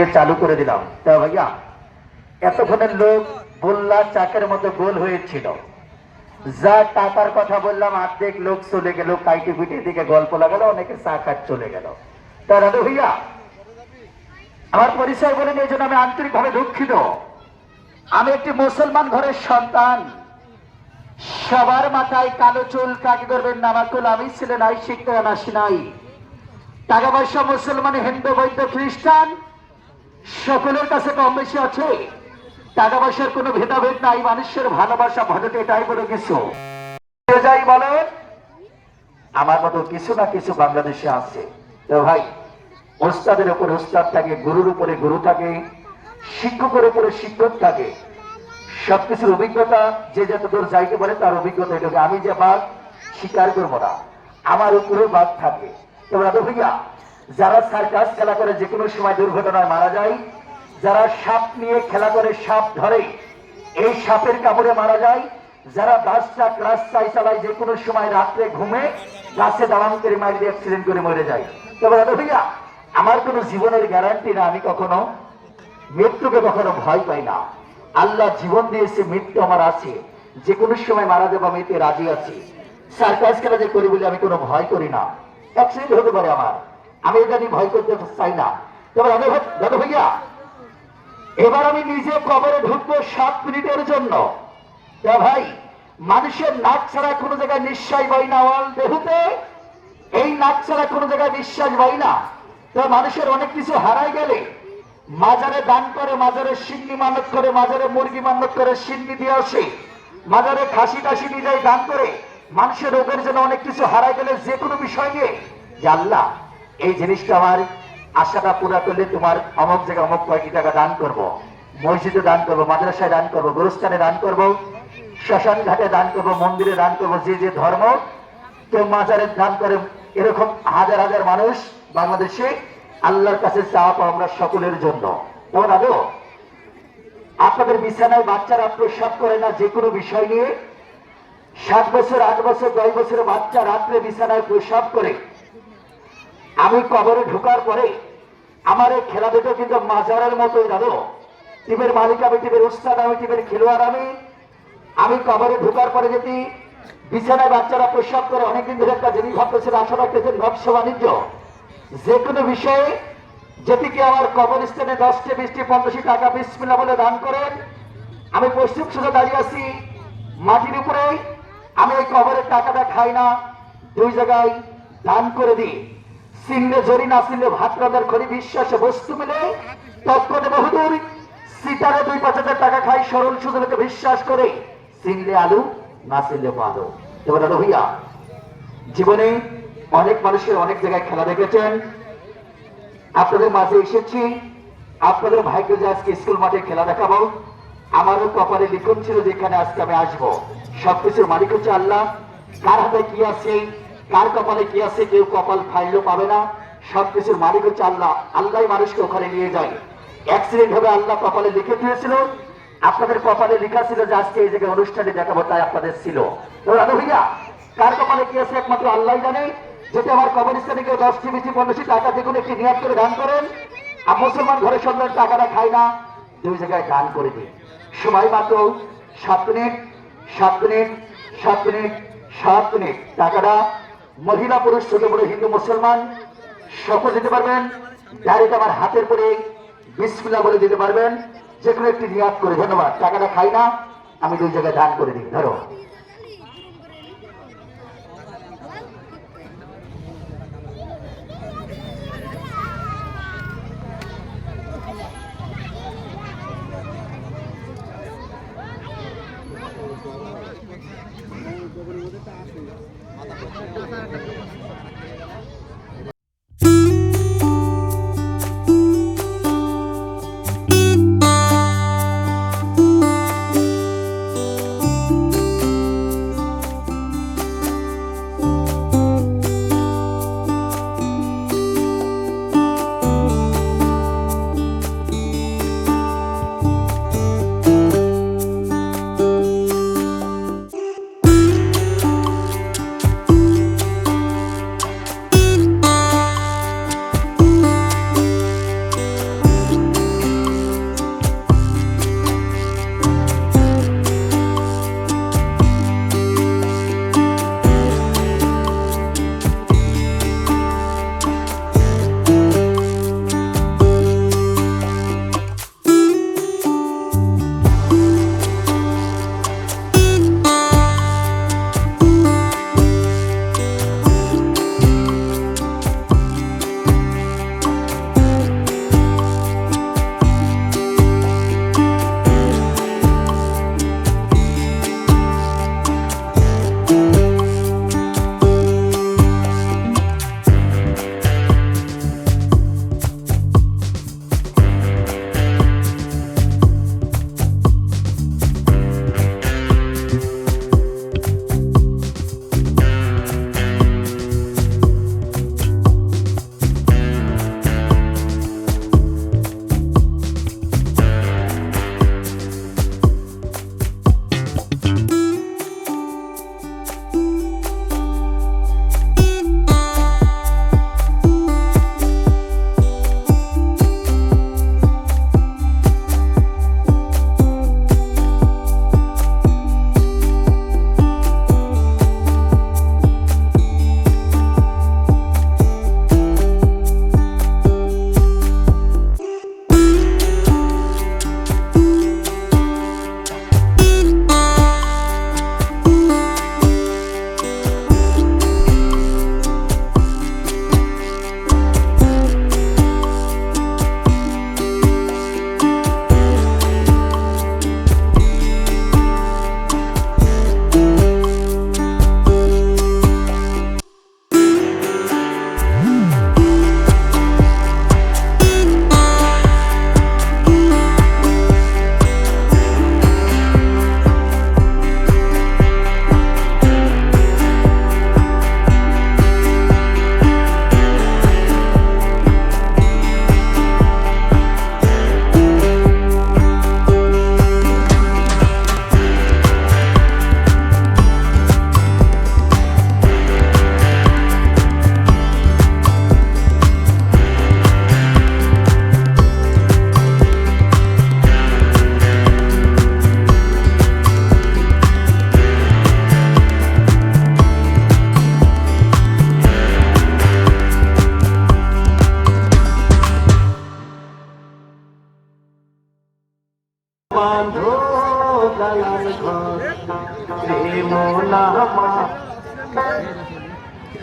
সঙ্গে চালু করে দিলাম। তা ভাইয়া, এতক্ষণের লোক বললা চাকের মতো গোল হয়েছিল। যা টাকার কথা বললাম অর্ধেক লোক চলে গেল, কাইটি পিটি দিকে গল্প লাগালো, অনেকে চা খাট চলে গেল। তা দাদু ভাইয়া, আমার পরিচয় বলেন এই জন্য আমি আন্তরিকভাবে দুঃখিত। আমি একটি মুসলমান ঘরের সন্তান। সবার মাথায় কালো চুল, কাকে করবেন নামাকুল আমি ছেলে নাই শিখতে আসি নাই। টাকা পয়সা মুসলমান হিন্দু বৈদ্য খ্রিস্টান সকলের কাছে কম বেশি আছে। টাকা পয়সার কোনো ভেদাভেদ নাই, মানুষের ভালোবাসা ভদতে এটাই বলে কিছু। যাই বলেন? আমার মতো কিছু না কিছু বাংলাদেশে আছে। তো ভাই, ওস্তাদের উপরে ওস্তাদ থাকে, গুরুর উপরে গুরু থাকে, শিক্ষকের উপরে শিক্ষক থাকে। সবকিছুর অভিজ্ঞতা, যে যত দূর যাইতে পারে তার অভিজ্ঞতা এটাকে। আমি যে বাঘ স্বীকার করব না। আমার উপরে বাঘ থাকে। তোমরা তো ভাইয়া যারা সার্কাস খেলা করে যে কোনো সময় দুর্ঘটনায় মারা যায়, যারা সাপ নিয়ে খেলা করে সাপ ধরে, এই সাপের কামড়ে মারা যায়, যারা বাসটা ক্লাস চাই চালায় যে কোনো সময় রাত্রে ঘুমে, গাছে দাঁড়ান করে মারি অ্যাক্সিডেন্ট করে মরে যায়। তবে দাদা ভাইয়া, আমার কোনো জীবনের গ্যারান্টি না, আমি কখনো মৃত্যুকে কখনো ভয় পাই না। আল্লাহ জীবন দিয়েছে, মৃত্যু আমার আছে। যে কোনো সময় মারা যাব, আমি এতে রাজি আছি। সার্কাস খেলা যে করি বলে আমি কোনো ভয় করি না। অ্যাক্সিডেন্ট হতে পারে আমার। আমি এটা নিয়ে ভয় করতে চাই না। তবে দাদা ভাই- ভাইয়া, এবার আমি নিজে কবরে ঢুকবো সাত মিনিটের জন্য। ভাই, মানুষের নাক ছাড়া কোনো জায়গায় নিঃশ্বাস বই না অল দেহুতে। এই নাক ছাড়া কোনো জায়গায় নিঃশ্বাস বই না। তো মানুষের অনেক কিছু হারাই গেলে, মাজারে দান করে, মাজারে সিন্নি মানত করে, মাজারে মুরগি মানত করে, সিন্নি দিয়ে আসে। মাজারে খাসি টাসি নিয়ে যায়, দান করে। মানুষের রোগের জন্য অনেক কিছু হারাই গেলে যে কোনো বিষয় নিয়ে। আল্লাহ এই জিনিসটা আমার আশাটা পুরা করলে তোমার অমক জায়গায় অমক কয়েকটি টাকা দান করব। মসজিদে দান করব, মাদ্রাসায় দান করব, গুরুস্থানে দান করব শ্মশান ঘাটে দান করব, মন্দিরে দান করব, যে যে ধর্ম কেউ মাজারে দান করে, এরকম হাজার হাজার মানুষ বাংলাদেশে আল্লাহর কাছে চাওয়া পাওয়া আমরা সকলের জন্য। তোমার আদৌ? আপনাদের বিছানায় বাচ্চারা প্রস্রাব করে না যে কোনো বিষয় নিয়ে? সাত বছর, আট বছর, দশ বছরের বাচ্চা রাত্রে বিছানায় প্রস্রাব করে। আমি কবরে ঢুকার পরে আমার এই খেলা দুটো কিন্তু মাজারের মতোই দাদু। টিমের মালিক আমি, টিমের উস্তাদ আমি, টিমের খেলোয়াড় আমি। আমি কবরে ঢোকার পরে যদি বিছানায় বাচ্চারা প্রস্রাব করে অনেকদিন ধরে একটা জিনিস ভাবতেছেন আশা রাখতেছেন ব্যবসা বাণিজ্য। যে কোনো বিষয়ে যেটিকে আমার কবরস্থানে দশটি, বিশটি, পঞ্চাশটি টাকা বিসমিল্লা বলে দান করেন। আমি পশ্চিম সুযোগ দাঁড়িয়ে আছি মাটির উপরে। আমি ওই কবরের টাকাটা খাই না, দুই জায়গায় দান করে দিই। সিনলে জরি না সিনলে ভাত রান্নার খড়ি বিশ্বাসে বস্তু মিলে তৎপরে বহুদূর সিটারে দুই পাঁচ হাজার টাকা খাই সরল সুযোগকে বিশ্বাস করে সিনলে আলু না সিনলে পালো এবার ভাইয়া জীবনে অনেক মানুষের অনেক জায়গায় খেলা দেখেছেন। আপনাদের মাঝে এসেছি, আপনাদের ভাইকে যে আজকে স্কুল মাঠে খেলা দেখাবো, আমারও কপালে লিখন ছিল যেখানে আজকে আমি আসব। সবকিছুর মালিক হচ্ছে আল্লাহ। কার হাতে কি আছে কার কপালে কি আছে কেউ কপাল ফাইলও পাবে না? সবকিছুর মালিক হচ্ছে আল্লাহ। আল্লাহ মানুষকে ওখানে নিয়ে যায়। অ্যাক্সিডেন্ট হবে আল্লাহ কপালে লিখে দিয়েছিল। আপনাদের কপালে লেখা ছিল যে আজকে এই জায়গায় অনুষ্ঠানে দেখাবো, তাই আপনাদের ছিল। ভাইয়া, কার কপালে কি আছে একমাত্র আল্লাহ জানে? যদি আমার কবরস্থানে কেউ দশটি বিশটি পনেরোটি টাকা যে কোনো একটি নিয়াদ করে দান করেন, আর মুসলমান ঘরের সন্তান টাকাটা খায় না, দুই জায়গায় দান করে দিন। সময় মাত্র সাত মিনিট সাত মিনিট সাত মিনিট সাত মিনিট। টাকাটা মহিলা পুরুষ, ছোট বড় হিন্দু, মুসলমান, সকল দিতে পারবেন। ডাইরেক্ট আমার হাতের পরে বিসমিল্লা বলে দিতে পারবেন। যে কোনো একটি নিয়াদ করে, ধন্যবাদ। টাকাটা খাই না, আমি দুই জায়গায় দান করে দিই। ধরো।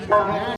নামা আরও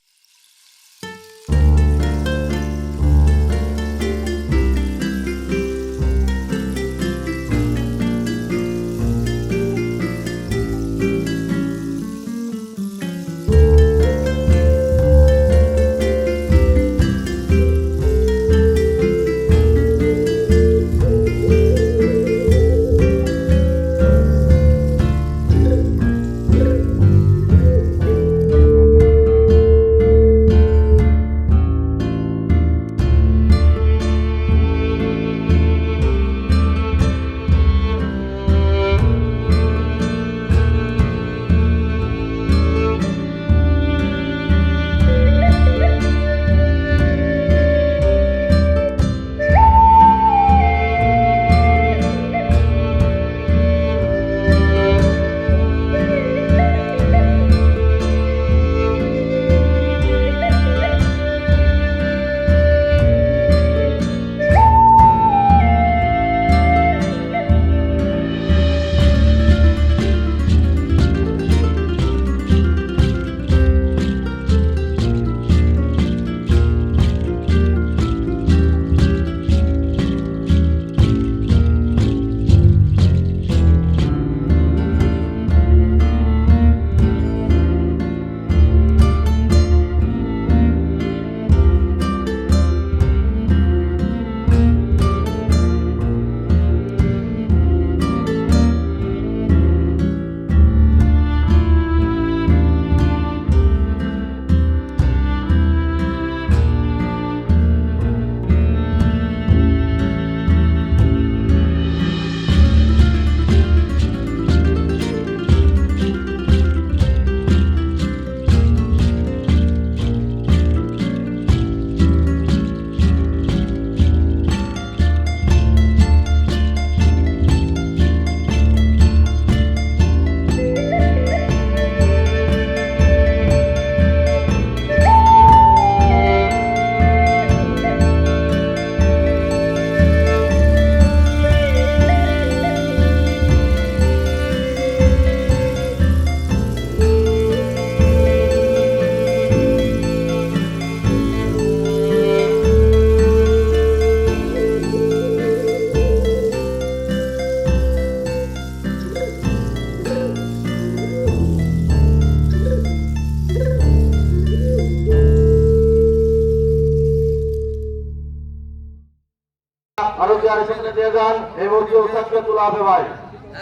এই মুহূর্তে উৎসাহকে তোলা হবে ভাই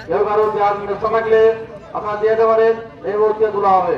কেউ কারও আপনারা দিয়ে পারেন, এই মুহূর্তে তোলা হবে।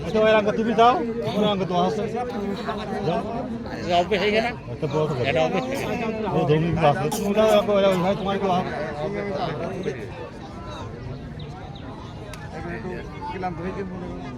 আচ্ছা ওই রাঙ্গা তুমি যাও ওই রাঙ্গা তোমার আছে অভ্যেস হয়ে গেছে একটা বড় এটা অভ্যেস ও ধর্মী আছে তুমি যাও ওই ওই ভাই তোমার কেউ হ্যাঁ এখানে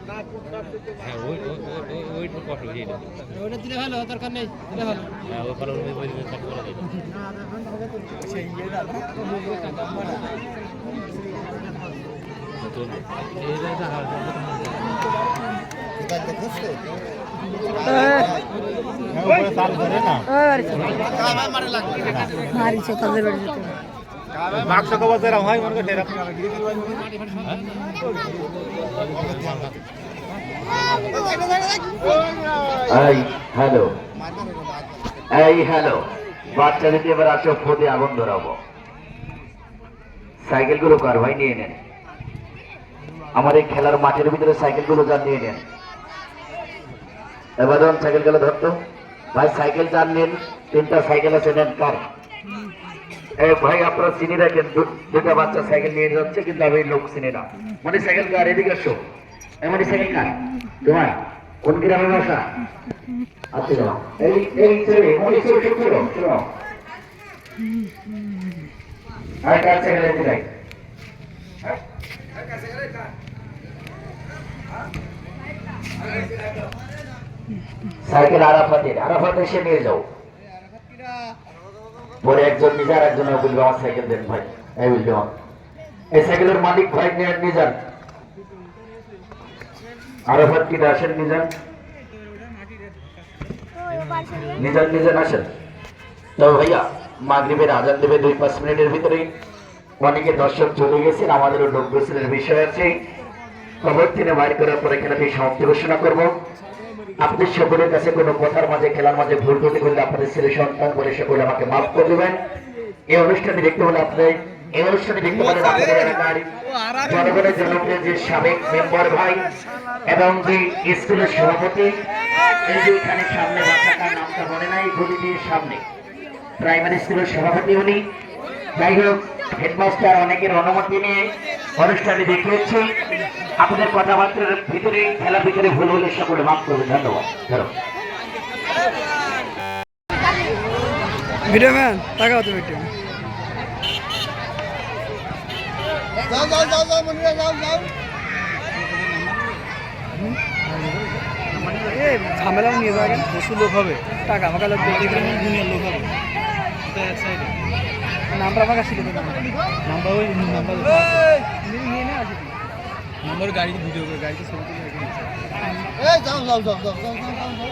হ্যাঁ ওই ওই কষ্ট দিয়ে ওইটা দরকার নেই হ্যাঁ ওই ওই দিলে থাকতে পারা হয় মনে করে এই হ্যালো এই হ্যালো বাচ্চা যদি এবার আসো, ফোদে আগুন ধরাবো। সাইকেলগুলো কার ভাই নিয়ে নেন। আমার এই খেলার মাঠের ভিতরে সাইকেলগুলো যান, নিয়ে নেন। এবার ধরুন সাইকেলগুলো ধরতো। ভাই, সাইকেল যান, নেন। তিনটা সাইকেল আছে, নেন, কার? ভাই, আপনারা চিনি রাখেন দুটা বাচ্চা সাইকেল নিয়ে যাচ্ছে, কিন্তু আমি লোক চিনি না। মানে সাইকেল কার? এদিকে আসো। এমনি সাইকেল কার? তোমার? কোন গ্রামে বাসা? আচ্ছা যাও। এই এই ছেলে মনে ছিল শুনছিল শোনো আর কার এদিকে যাই সাইকেল আরাফাতের আরাফাত এসে নিয়ে যাও। পরে একজন নিজে আর একজন বলবে, আমার সাইকেল দেন ভাই। এই বলবে, এই সাইকেলের মালিক ভাই নিয়ে যান। আরাফাত কি আসেন আসেন। তো ভাইয়া আজান দেবে দুই, পাঁচ মিনিটের ভিতরেই। অনেকে দর্শক চলে গেছেন, আমাদেরও বিষয় আছে। খবর থেকে বাইর করার পরে খেলাটি সমাপ্তি ঘোষণা আপনাদের সকলের কাছে কোনো কথার মাঝে, খেলার মাঝে ভুল ত্রুটি করলে আপনাদের ছেলে সন্তান বলে সকলে আমাকে মাফ করে দেবেন। এই অনুষ্ঠানে দেখতে হলে আপনি এই অনুষ্ঠানে দেখতে পারেন জনগণের জনপ্রিয় যে সাবেক মেম্বার ভাই এবং যে স্কুলের সভাপতি এই যে এখানে সামনে নামটা মনে নাই সামনে। প্রাইমারি স্কুলের সভাপতি উনি। যাই হোক হেডমাস্টার অনেকের অনুমতি নিয়ে অনুষ্ঠানে দেখিয়েছি। আপনাদের কথাবার্তার ভিতরে খেলার ভিতরে ভুল হলে সকলে মাফ করবেন। ধন্যবাদ। ধরো। ভিডিও ম্যান তাকাও তুমি একটু। যাও যাও যাও যাও মনিরা যাও যাও। ঝামেলাও নিয়ে যাবেন প্রচুর লোক হবে। টাকা ফাঁকা লোক দুনিয়ার লোক হবে। নাম্বার ফাঁকা ছিল নাম্বার ওই নাম্বার নিয়ে নে আসি। নাম্বার গাড়ি ভিডিও করে গাড়িতে ছবি তুলে রেখে দিচ্ছে এই যাও যাও যাও যাও যাও যাও যাও।